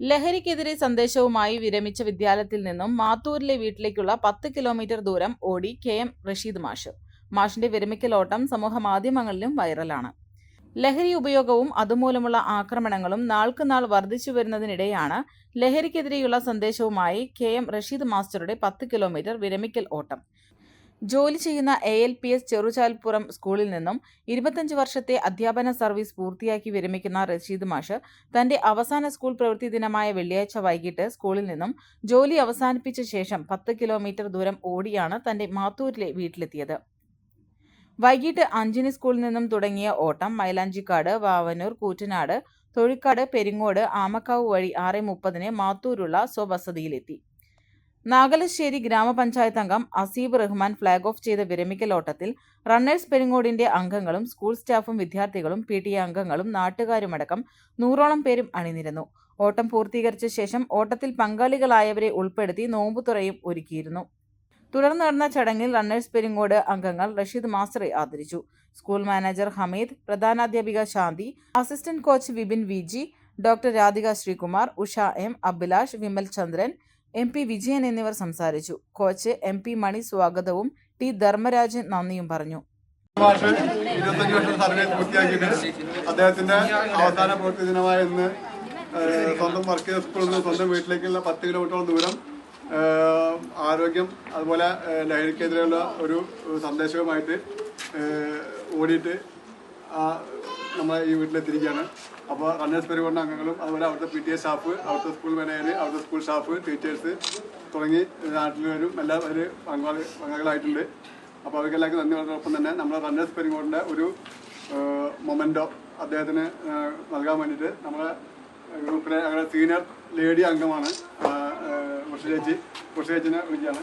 ലഹരിക്കെതിരെ സന്ദേശവുമായി വിരമിച്ച വിദ്യാലയത്തിൽ നിന്നും മാത്തൂരിലെ വീട്ടിലേക്കുള്ള പത്ത് കിലോമീറ്റർ ദൂരം ഓടി കെ എം റഷീദ് മാഷ്. മാഷിന്റെ വിരമിക്കലോട്ടം സമൂഹ മാധ്യമങ്ങളിലും വൈറലാണ്. ലഹരി ഉപയോഗവും അതുമൂലമുള്ള ആക്രമണങ്ങളും നാൾക്കുനാൾ വർദ്ധിച്ചു വരുന്നതിനിടെയാണ് ലഹരിക്കെതിരെയുള്ള സന്ദേശവുമായി കെ എം റഷീദ് മാസ്റ്ററുടെ പത്ത് കിലോമീറ്റർ വിരമിക്കൽ ഓട്ടം. ജോലി ചെയ്യുന്ന എ എൽ പി എസ് ചെറുചാൽപ്പുറം സ്കൂളിൽ നിന്നും ഇരുപത്തഞ്ച് വർഷത്തെ അധ്യാപന സർവീസ് പൂർത്തിയാക്കി വിരമിക്കുന്ന റഷീദ് മാഷ് തന്റെ അവസാന സ്കൂൾ പ്രവൃത്തി ദിനമായ വെള്ളിയാഴ്ച വൈകിട്ട് സ്കൂളിൽ നിന്നും ജോലി അവസാനിപ്പിച്ച ശേഷം പത്ത് കിലോമീറ്റർ ദൂരം ഓടിയാണ് തന്റെ മാത്തൂരിലെ വീട്ടിലെത്തിയത്. വൈകിട്ട് അഞ്ചിന് സ്കൂളിൽ നിന്നും തുടങ്ങിയ ഓട്ടം മൈലാഞ്ചിക്കാട് വാവനൂർ കൂറ്റനാട് തൊഴിക്കാട് പെരിങ്ങോട് ആമക്കാവ് വഴി ആറ് മുപ്പതിന് മാത്തൂരുള്ള സ്വവസതിയിലെത്തി. നാഗലശ്ശേരി ഗ്രാമപഞ്ചായത്ത് അംഗം അസീബ് റഹ്മാൻ ഫ്ളാഗ് ഓഫ് ചെയ്ത വിരമിക്കൽ ഓട്ടത്തിൽ റണ്ണേഴ്സ് പെരിങ്ങോടിന്റെ അംഗങ്ങളും സ്കൂൾ സ്റ്റാഫും വിദ്യാർത്ഥികളും പി ടി എ അംഗങ്ങളും നാട്ടുകാരുമടക്കം നൂറോളം പേരും അണിനിരുന്നു. ഓട്ടം പൂർത്തീകരിച്ച ശേഷം ഓട്ടത്തിൽ പങ്കാളികളായവരെ ഉൾപ്പെടുത്തി നോമ്പുതുറയും ഒരുക്കിയിരുന്നു. തുടർന്ന് നടന്ന ചടങ്ങിൽ റണ്ണേഴ്സ് പെരിങ്ങോട് അംഗങ്ങൾ റഷീദ് മാസ്റ്ററെ ആദരിച്ചു. School manager Hameed പ്രധാനാധ്യാപിക Shanthi assistant coach Vipin V doctor Radhika Sreekumar Usha M Abhilash Vimal Chandran M P Vijayan എന്നിവർ സംസാരിച്ചു. കോച്ച് എം പി മണി സ്വാഗതവും ടി ധർമ്മരാജൻ നന്ദിയും പറഞ്ഞു. ഇരുപത്തഞ്ച് വർഷം സർവീസ് പൂർത്തിയാക്കിയിട്ട് അദ്ദേഹത്തിന്റെ അവസാന പ്രവൃത്തി ദിനമായ ഇന്ന് സ്വന്തം വർക്ക് സ്കൂളിൽ നിന്ന് സ്വന്തം വീട്ടിലേക്കുള്ള പത്ത് കിലോമീറ്ററോളം ദൂരം ആരോഗ്യം അതുപോലെ ലഹരിക്കെതിരെയുള്ള ഒരു സന്ദേശവുമായിട്ട് ഓടിയിട്ട് നമ്മളെ ഈ വീട്ടിലെത്തിയിരിക്കുകയാണ്. അപ്പോൾ റണ്ണേഴ്സ് പരിപാടി അംഗങ്ങളും അതുപോലെ അവിടുത്തെ പി ടി എ സ്റ്റാഫ് അവിടുത്തെ സ്കൂൾ മാനേജർ അവിടുത്തെ സ്കൂൾ സ്റ്റാഫ് ടീച്ചേഴ്സ് തുടങ്ങി നാട്ടിലുള്ളവരും എല്ലാ ഒരു പങ്കാളി പങ്കാളികളായിട്ടുണ്ട്. അപ്പോൾ അവർക്കെല്ലാവർക്കും നന്ദി. പറഞ്ഞതോടൊപ്പം തന്നെ നമ്മുടെ റണ്ണേഴ്സ് പരിപാടിന്റെ ഒരു മൊമെന്റോ അദ്ദേഹത്തിന് നൽകാൻ വേണ്ടിയിട്ട് നമ്മുടെ ഗ്രൂപ്പിലെ ഞങ്ങളുടെ സീനിയർ ലേഡി അംഗമാണ് ഉഷ ചേച്ചി. ഉഷ ചേച്ചിനെ വിളിക്കുകയാണ്.